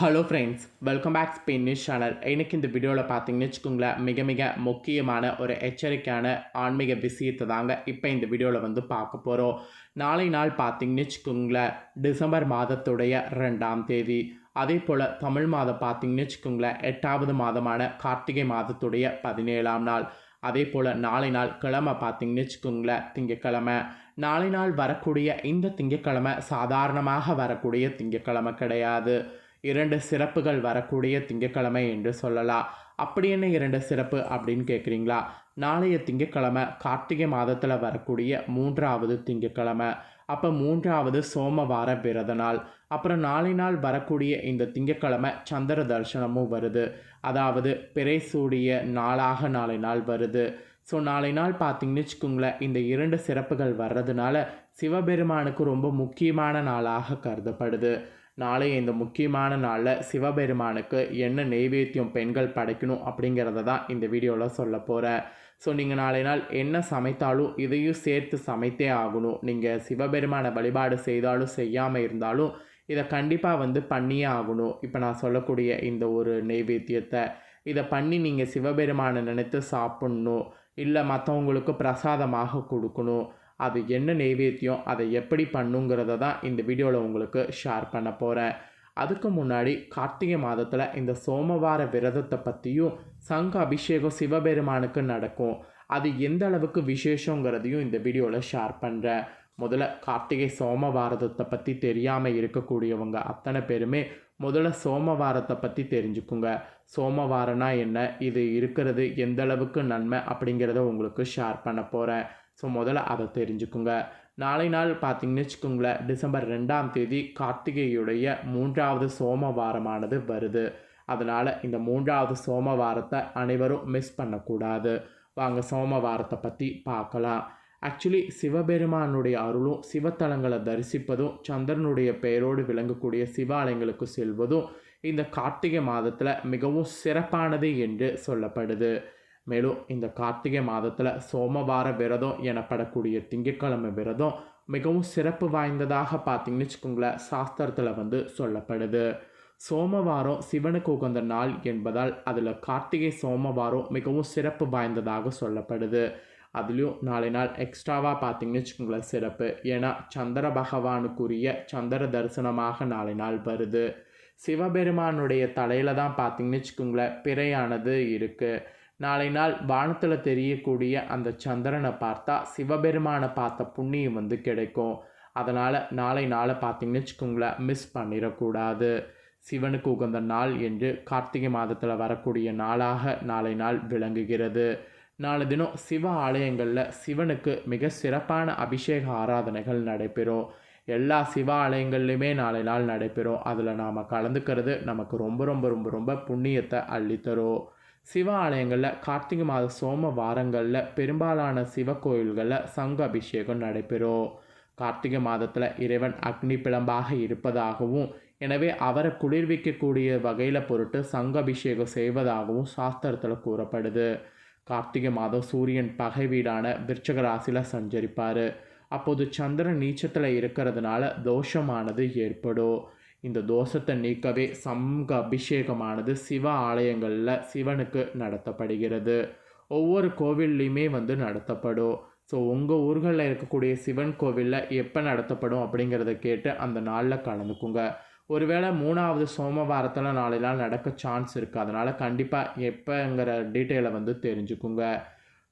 Hello friends welcome back Spain news channel எனக்கு இந்த வீடியோவில் பார்த்தீங்கன்னு வச்சுக்கோங்களேன் மிக மிக முக்கியமான ஒரு எச்சரிக்கையான ஆன்மீக விஷயத்தை தாங்க இப்போ இந்த வீடியோவில் வந்து பார்க்க போகிறோம் நாளை நாள் பார்த்தீங்கன்னு வச்சுக்கோங்களேன் டிசம்பர் மாதத்துடைய ரெண்டாம் தேதி. அதே போல் தமிழ் மாதம் பார்த்தீங்கன்னு வச்சுக்கோங்களேன் எட்டாவது மாதமான கார்த்திகை மாதத்துடைய பதினேழாம் நாள். அதே போல் நாளை நாள் கிழமை பார்த்தீங்கன்னு வச்சுக்கோங்களேன் திங்கக்கிழமை நாளை நாள் வரக்கூடிய இந்த திங்கக்கிழமை சாதாரணமாக வரக்கூடிய திங்கக்கிழமை கிடையாது. இரண்டு சிறப்புகள் வரக்கூடிய திங்கக்கிழமை என்று சொல்லலாம். அப்படி என்ன இரண்டு சிறப்பு அப்படின்னு கேட்குறீங்களா நாளைய திங்கக்கிழமை கார்த்திகை மாதத்தில் வரக்கூடிய மூன்றாவது திங்கக்கிழமை அப்போ மூன்றாவது சோமவார விரத நாள். அப்புறம் நாளை நாள் வரக்கூடிய இந்த திங்கக்கிழமை சந்திர தர்சனமும் வருது. அதாவது பிறை சூடிய நாளாக நாளை நாள் வருது. ஸோ நாளை நாள் பார்த்தீங்கன்னு வச்சுக்கோங்களேன் இந்த இரண்டு சிறப்புகள் வர்றதுனால சிவபெருமானுக்கு ரொம்ப முக்கியமான நாளாக கருதப்படுது. நாளைய இந்த முக்கியமான நாளில் சிவபெருமானுக்கு என்ன நெய்வேத்தியம் பெண்கள் படைக்கணும் அப்படிங்கிறத தான் இந்த வீடியோவில் சொல்ல போகிறேன் ஸோ நீங்கள் நாளை நாள் என்ன சமைத்தாலும் இதையும் சேர்த்து சமைத்தே ஆகணும். நீங்கள் சிவபெருமான வழிபாடு செய்தாலும் செய்யாமல் இருந்தாலும் இதை கண்டிப்பாக வந்து பண்ணியே ஆகணும். இப்போ நான் சொல்லக்கூடிய இந்த ஒரு நெய்வேத்தியத்தை. இதை பண்ணி நீங்கள் சிவபெருமானை நினைத்து சாப்பிட்ணும். இல்லை மற்றவங்களுக்கு பிரசாதமாக கொடுக்கணும். அது என்ன நெய்வேத்தியம் அதை எப்படி பண்ணுங்கிறத தான் இந்த வீடியோவில் உங்களுக்கு ஷேர் பண்ண போகிறேன் அதுக்கு முன்னாடி கார்த்திகை மாதத்தில் இந்த சோமவார விரதத்தை பற்றியும் சங்க அபிஷேகம் சிவபெருமானுக்கு நடக்கும். அது எந்த அளவுக்கு விசேஷங்கிறதையும் இந்த வீடியோவில் ஷேர் பண்ணுறேன் முதல்ல கார்த்திகை சோமவாரதத்தை பற்றி தெரியாமல் இருக்கக்கூடியவங்க அத்தனை பேருமே முதல்ல சோமவாரத்தை பற்றி தெரிஞ்சுக்குங்க. சோமவாரனா என்ன இது இருக்கிறது எந்த அளவுக்கு நன்மை அப்படிங்கிறத உங்களுக்கு ஷேர் பண்ண போகிறேன் ஸோ முதல்ல அதை தெரிஞ்சுக்குங்க. நாளை நாள் பார்த்தீங்கன்னு வச்சுக்கோங்களேன் டிசம்பர் ரெண்டாம் தேதி கார்த்திகையுடைய மூன்றாவது சோமவாரமானது வருது. அதனால் இந்த மூன்றாவது சோமவாரத்தை அனைவரும் மிஸ் பண்ணக்கூடாது. வாங்க சோமவாரத்தை பற்றி பார்க்கலாம். ஆக்சுவலி சிவபெருமானுடைய அருளும் சிவத்தலங்களை தரிசிப்பதும் சந்திரனுடைய பெயரோடு விளங்கக்கூடிய சிவாலயங்களுக்கு செல்வதும் இந்த கார்த்திகை மாதத்தில் மிகவும் சிறப்பானது என்று சொல்லப்படுது. மேலும் இந்த கார்த்திகை மாதத்தில் சோமவார விரதம் எனப்படக்கூடிய திங்கட்கிழமை விரதம் மிகவும் சிறப்பு வாய்ந்ததாக பார்த்தீங்கன்னு வச்சுக்கோங்களேன் சாஸ்திரத்தில் வந்து சொல்லப்படுது. சோமவாரம் சிவனுக்கு உகந்த நாள் என்பதால் அதில் கார்த்திகை சோமவாரம் மிகவும் சிறப்பு வாய்ந்ததாக சொல்லப்படுது. அதுலேயும் நாளை நாள் எக்ஸ்ட்ராவாக பார்த்தீங்கன்னு வச்சுக்கோங்களேன் சிறப்பு. ஏன்னா சந்திர பகவானுக்குரிய சந்திர தரிசனமாக நாளை நாள் வருது. சிவபெருமானுடைய தலையில் தான் பார்த்தீங்கன்னு வச்சுக்கோங்களேன் பிறையானது இருக்குது நாளை நாள் வானத்தில் தெரியக்கூடிய அந்த சந்திரனை பார்த்தா சிவபெருமானை பார்த்த புண்ணியம் வந்து கிடைக்கும். அதனால் நாளை நாளை பார்த்தீங்கன்னு வச்சுக்கோங்களேன் மிஸ் பண்ணிடக்கூடாது. சிவனுக்கு உகந்த நாள் என்று கார்த்திகை மாதத்தில் வரக்கூடிய நாளாக நாளை நாள் விளங்குகிறது. நாலு தினம் சிவ ஆலயங்களில் சிவனுக்கு மிக சிறப்பான அபிஷேக ஆராதனைகள் நடைபெறும். எல்லா சிவ ஆலயங்கள்லையுமே நாளை நாள் நடைபெறும். அதில் நாம் கலந்துக்கிறது நமக்கு ரொம்ப ரொம்ப ரொம்ப ரொம்ப புண்ணியத்தை அள்ளித்தரும். சிவ ஆலயங்களில் கார்த்திகை மாத சோம வாரங்களில் பெரும்பாலான சிவ கோயில்களில் சங்க அபிஷேகம் நடைபெறும். கார்த்திகை மாதத்தில் இறைவன் அக்னி பிளம்பாக இருப்பதாகவும் எனவே அவரை குளிர்விக்கக்கூடிய வகையில் பொருட்டு சங்க அபிஷேகம் செய்வதாகவும் சாஸ்திரத்தில் கூறப்படுது. கார்த்திகை மாதம் சூரியன் பகை வீடான விருச்சக ராசியில் சஞ்சரிப்பார். அப்போது சந்திரன் நீச்சத்தில் இருக்கிறதுனால தோஷமானது ஏற்படும். இந்த தோஷத்தை நீக்கவே சங்க அபிஷேகமானது சிவ ஆலயங்களில் சிவனுக்கு நடத்தப்படுகிறது. ஒவ்வொரு கோவில்லையுமே வந்து நடத்தப்படும். ஸோ உங்கள் ஊர்களில் இருக்கக்கூடிய சிவன் கோவிலில் எப்போ நடத்தப்படும் அப்படிங்கிறத கேட்டு அந்த நாளில் கலந்துக்குங்க. ஒருவேளை மூணாவது சோமவாரத்தில் நாளை நாள் நடக்க சான்ஸ் இருக்குது அதனால் கண்டிப்பாக எப்போங்கிற டீட்டெயிலை வந்து தெரிஞ்சுக்குங்க.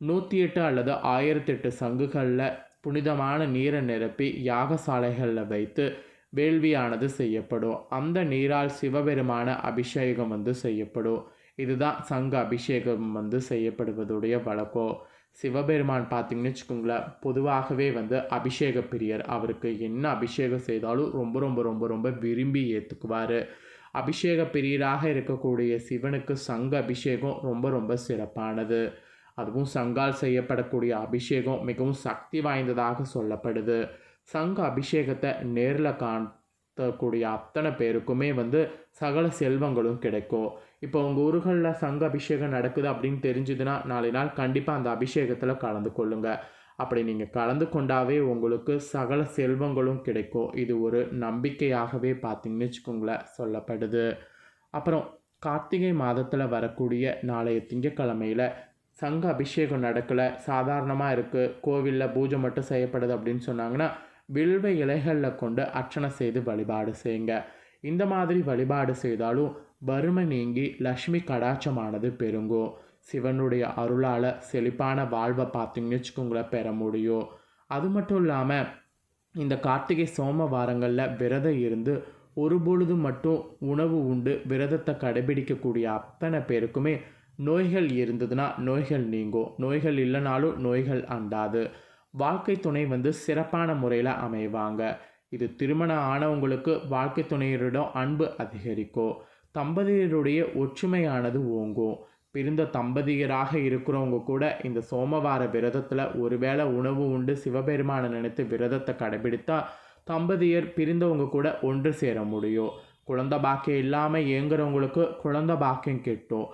நூற்றி எட்டு அல்லது ஆயிரத்தெட்டு சங்குகளில் புனிதமான நீரை நிரப்பி யாகசாலைகளில் வைத்து வேள்வியானது செய்யப்படும். அந்த நீரால் சிவபெருமான அபிஷேகம் வந்து செய்யப்படும். இதுதான் சங்க அபிஷேகம் வந்து செய்யப்படுவதுடைய வழக்கம். சிவபெருமான் பார்த்தீங்கன்னு வச்சுக்கோங்களேன் பொதுவாகவே வந்து அபிஷேக பிரியர். அவருக்கு என்ன அபிஷேகம் செய்தாலும் ரொம்ப ரொம்ப ரொம்ப ரொம்ப விரும்பி ஏற்றுக்குவார் அபிஷேக பிரியராக இருக்கக்கூடிய சிவனுக்கு சங்க அபிஷேகம் ரொம்ப ரொம்ப சிறப்பானது. அதுவும் சங்கால் செய்யப்படக்கூடிய அபிஷேகம் மிகவும் சக்தி வாய்ந்ததாக சொல்லப்படுது. சங்க அபிஷேகத்தை நேரில் காணக்கூடிய அத்தனை பேருக்குமே வந்து சகல செல்வங்களும் கிடைக்கும். இப்போ உங்கள் ஊர்களில் சங்க அபிஷேகம் நடக்குது அப்படின்னு தெரிஞ்சுதுன்னா நாளை நாள் கண்டிப்பாக அந்த அபிஷேகத்தில் கலந்து கொள்ளுங்கள் அப்படி நீங்கள் கலந்து கொண்டாவே உங்களுக்கு சகல செல்வங்களும் கிடைக்கும். இது ஒரு நம்பிக்கையாகவே பார்த்தீங்கன்னு வச்சுக்கோங்களேன் சொல்லப்படுது. அப்புறம் கார்த்திகை மாதத்தில் வரக்கூடிய நாளைய திங்கக்கிழமையில் சங்க அபிஷேகம் நடக்கலை சாதாரணமாக இருக்குது கோவிலில் பூஜை மட்டும் செய்யப்படுது அப்படின்னு சொன்னாங்கன்னா வில்வ இலைகளில் கொண்டு அர்ச்சனை செய்து வழிபாடு செய்யுங்க. இந்த மாதிரி வழிபாடு செய்தாலும் வறுமை நீங்கி லக்ஷ்மி கடாட்சமானது பெருங்கும் சிவனுடைய அருளால் செழிப்பான வாழ்வை பார்த்தீங்கன்னு வச்சுக்கோங்களேன் பெற முடியும். அது மட்டும் இல்லாமல் இந்த கார்த்திகை சோம வாரங்களில் விரதம் இருந்து ஒரு பொழுது மட்டும் உணவு உண்டு விரதத்தை கடைபிடிக்கக்கூடிய அத்தனை பேருக்குமே நோய்கள் இருந்ததுன்னா நோய்கள் நீங்கும். நோய்கள் இல்லைனாலும் நோய்கள் அண்டாது. வாழ்க்கை துணை வந்து சிறப்பான முறையில் அமைவாங்க. இது திருமணம் ஆனவங்களுக்கு வாழ்க்கை துணையரிடம் அன்பு அதிகரிக்கும். தம்பதியருடைய ஒற்றுமையானது ஓங்கும். பிரிந்த தம்பதியராக இருக்கிறவங்க கூட இந்த சோமவார விரதத்தில் ஒருவேளை உணவு உண்டு சிவபெருமானை நினைத்து விரதத்தை கடைபிடித்தா தம்பதியர் பிரிந்தவங்க கூட ஒன்று சேர முடியும். குழந்த பாக்கியம் இல்லாமல் இயங்குறவங்களுக்கு குழந்த பாக்கியம் கெட்டும்.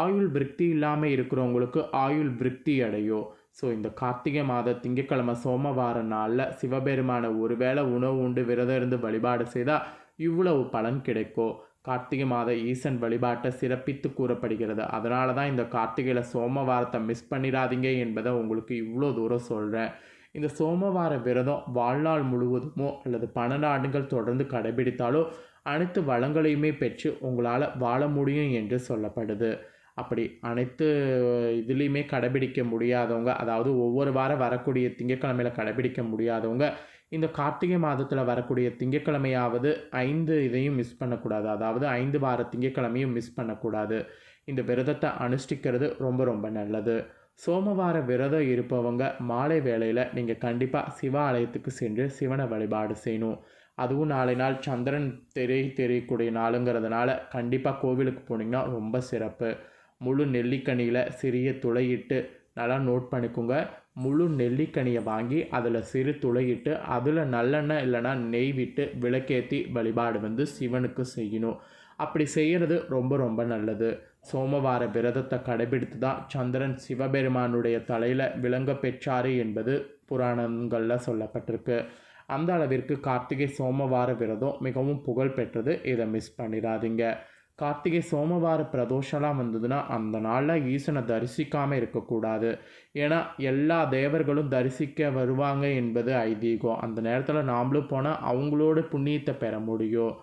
ஆயுள் விருத்தி இல்லாமல் இருக்கிறவங்களுக்கு ஆயுள் விருத்தி அடையும். ஸோ இந்த கார்த்திகை மாத திங்கக்கிழமை சோமவார நாளில் சிவபெருமானை ஒருவேளை உணவு உண்டு விரதம் இருந்து வழிபாடு செய்தால் இவ்வளவு பலன் கிடைக்கும் கார்த்திகை மாத ஈசன் வழிபாட்டை சிறப்பித்து கூறப்படுகிறது. அதனால தான் இந்த கார்த்திகையில் சோமவாரத்தை மிஸ் பண்ணிடாதீங்க என்பதை உங்களுக்கு இவ்வளோ தூரம் சொல்கிறேன் இந்த சோமவார விரதம் வாழ்நாள் முழுவதுமோ அல்லது பன்னெண்டு ஆண்டுகள் தொடர்ந்து கடைபிடித்தாலோ அனைத்து வளங்களையுமே பெற்று உங்களால் வாழ முடியும் என்று சொல்லப்படுது. அப்படி அனைத்து இதுலேயுமே கடைபிடிக்க முடியாதவங்க அதாவது ஒவ்வொரு வாரம் வரக்கூடிய திங்கட்கிழமையில் கடைபிடிக்க முடியாதவங்க இந்த கார்த்திகை மாதத்தில் வரக்கூடிய திங்கட்கிழமையாவது ஐந்து இதையும் மிஸ் பண்ணக்கூடாது. அதாவது ஐந்து வார திங்கட்கிழமையும் மிஸ் பண்ணக்கூடாது. இந்த விரதத்தை அனுஷ்டிக்கிறது ரொம்ப ரொம்ப நல்லது. சோமவார விரதம் இருப்பவங்க மாலை வேளையில் நீங்கள் கண்டிப்பாக சிவ ஆலயத்துக்கு சென்று சிவனை வழிபாடு செய்யணும். அதுவும் நாளை நாள் சந்திரன் தெரிய தெரியக்கூடிய நாளுங்கிறதுனால கண்டிப்பாக கோவிலுக்கு போனீங்கன்னா ரொம்ப சிறப்பு. முழு நெல்லிக்கனியில் சிறிய துளையிட்டு நல்லா நோட் பண்ணிக்கோங்க. முழு நெல்லிக்கனியை வாங்கி அதில் சிறு துளையிட்டு அதில் நல்லெண்ணெய் இல்லைன்னா நெய் விட்டு விளக்கேற்றி வழிபாடு வந்து சிவனுக்கு செய்யணும். அப்படி செய்கிறது ரொம்ப ரொம்ப நல்லது. சோமவார விரதத்தை கடைபிடித்து தான் சந்திரன் சிவபெருமானுடைய தலையில் விளங்க பெற்றாரு என்பது புராணங்களில் சொல்லப்பட்டிருக்கு. அந்த அளவிற்கு கார்த்திகை சோமவார விரதம் மிகவும் புகழ் பெற்றது. இதை மிஸ் பண்ணிடாதீங்க. கார்த்திகை சோமவார பிரதோஷம்லாம் வந்ததுன்னா அந்த நாளில் ஈசனை தரிசிக்காமல் இருக்கக்கூடாது. ஏன்னா எல்லா தேவர்களும் தரிசிக்க வருவாங்க என்பது ஐதீகம். அந்த நேரத்தில் நாமளும் போனால் அவங்களோட புண்ணியத்தை பெற முடியும்.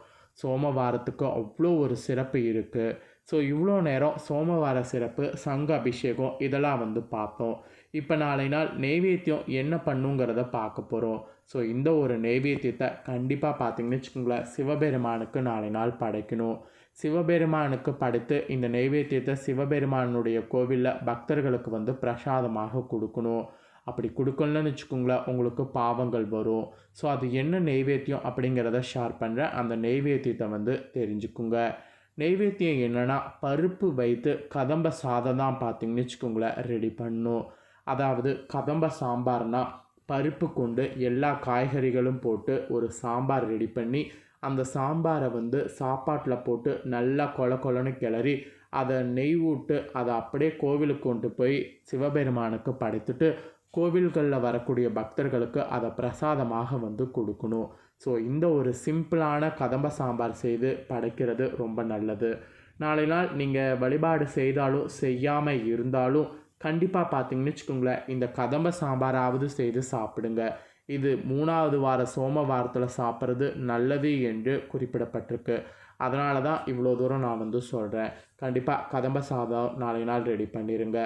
சோமவாரத்துக்கு அவ்வளோ ஒரு சிறப்பு இருக்குது ஸோ இவ்வளோ நேரம் சோமவார சிறப்பு சங்க அபிஷேகம் இதெல்லாம் வந்து பார்த்தோம். இப்போ நாளை நாள் நெய்வேத்தியம் என்ன பண்ணுங்கிறத பார்க்க போகிறோம் ஸோ இந்த ஒரு நெய்வேத்தியத்தை கண்டிப்பாக பார்த்தீங்கன்னு வச்சுக்கோங்களேன். சிவபெருமானுக்கு நாளை நாள் படைக்கணும். சிவபெருமானுக்கு படைத்து இந்த நெய்வேத்தியத்தை சிவபெருமானுடைய கோவிலில் பக்தர்களுக்கு வந்து பிரசாதமாக கொடுக்கணும். அப்படி கொடுக்கலன்னு வச்சுக்கோங்களேன் உங்களுக்கு பாவங்கள் வரும். ஸோ அது என்ன நெய்வேத்தியம் அப்படிங்கிறத ஷேர் பண்ணுறேன் அந்த நெய்வேத்தியத்தை வந்து தெரிஞ்சுக்குங்க. நெய்வேத்தியம் என்னென்னா பருப்பு வைத்து கதம்ப சாதம் தான் பார்த்தீங்கன்னு வச்சுக்கோங்களேன் ரெடி பண்ணும் அதாவது கதம்ப சாம்பார்னால் பருப்பு கொண்டு எல்லா காய்கறிகளும் போட்டு ஒரு சாம்பார் ரெடி பண்ணி அந்த சாம்பாரை வந்து சாப்பாட்டில் போட்டு நல்லா கொல கொலன்னு கிளறி அதை நெய் ஊட்டு அதை அப்படியே கோவிலுக்கு கொண்டு போய் சிவபெருமானுக்கு படைத்துட்டு கோவில்களில் வரக்கூடிய பக்தர்களுக்கு அதை பிரசாதமாக வந்து கொடுக்கணும். ஸோ இந்த ஒரு சிம்பிளான கதம்ப சாம்பார் செய்து படைக்கிறது ரொம்ப நல்லது. நாளை நாள் நீங்கள் வழிபாடு செய்தாலும் செய்யாமல் இருந்தாலும் கண்டிப்பாக பார்த்தீங்கன்னு வச்சுக்கோங்களேன் இந்த கதம்ப சாம்பாராவது செய்து சாப்பிடுங்க. இது மூணாவது வார சோமவாரத்தில் சாப்பிட்றது நல்லது என்று குறிப்பிடப்பட்டிருக்கு. அதனால தான் இவ்வளோ தூரம் நான் வந்து சொல்கிறேன் கண்டிப்பாக கதம்ப சாதம் நாளை நாள் ரெடி பண்ணிடுங்க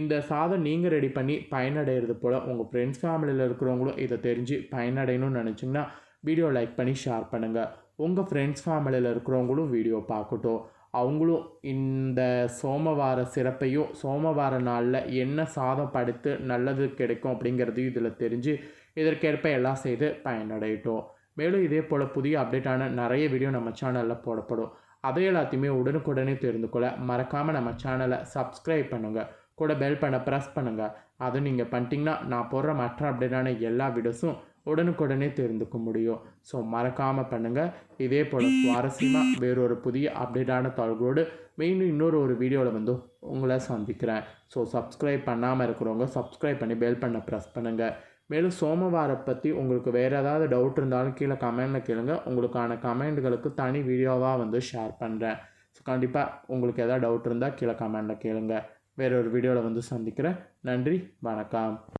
இந்த சாதம் நீங்கள் ரெடி பண்ணி பயனடைகிறது போல் உங்கள் ஃப்ரெண்ட்ஸ் ஃபேமிலியில் இருக்கிறவங்களும் இதை தெரிஞ்சு பயனடையணும்னு நினச்சிங்கன்னா வீடியோ லைக் பண்ணி ஷேர் பண்ணுங்கள் உங்கள் ஃப்ரெண்ட்ஸ் ஃபேமிலியில் இருக்கிறவங்களும் வீடியோ பார்க்கட்டும். அவங்களும் இந்த சோமவார சிறப்பையும் சோமவார நாளில் என்ன சாதம் படுத்து நல்லது கிடைக்கும் அப்படிங்கிறதையும் இதில் தெரிஞ்சு இதற்கேற்ப எல்லாம் செய்து பயனடையட்டும். மேலும் இதே போல் புதிய அப்டேட்டான நிறைய வீடியோ நம்ம சேனலில் போடப்படும். அதை எல்லாத்தையுமே உடனுக்குடனே தெரிந்து கொள்ள மறக்காமல் நம்ம சேனலை சப்ஸ்கிரைப் பண்ணுங்கள் கூட பெல் பண்ண ப்ரெஸ் பண்ணுங்கள் அது நீங்கள் பண்ணிட்டீங்கன்னா நான் போடுற மற்ற அப்டேட்டான எல்லா வீடியோஸும் உடனுக்குடனே தெரிந்துக்க முடியும். ஸோ மறக்காமல் பண்ணுங்கள் இதே போல் சுவாரஸ்யமாக வேறொரு புதிய அப்டேட்டான தகவலோடு மீண்டும் இன்னொரு ஒரு வீடியோவில் வந்து உங்களை சந்திக்கிறேன். ஸோ சப்ஸ்கிரைப் பண்ணாமல் இருக்கிறவங்க சப்ஸ்கிரைப் பண்ணி பெல் பண்ண ப்ரெஸ் பண்ணுங்கள் மேலும் சோமவாரை பற்றி உங்களுக்கு வேறு ஏதாவது டவுட் இருந்தாலும் கீழே கமெண்டில் கேளுங்க. உங்களுக்கான கமெண்ட்களுக்கு தனி வீடியோவாக வந்து ஷேர் பண்ணுறேன் ஸோ கண்டிப்பாக உங்களுக்கு எதாவது டவுட் இருந்தால் கீழே கமெண்டில் கேளுங்க. வேற ஒரு வீடியோவில் வந்து சந்திக்கிறேன். நன்றி வணக்கம்.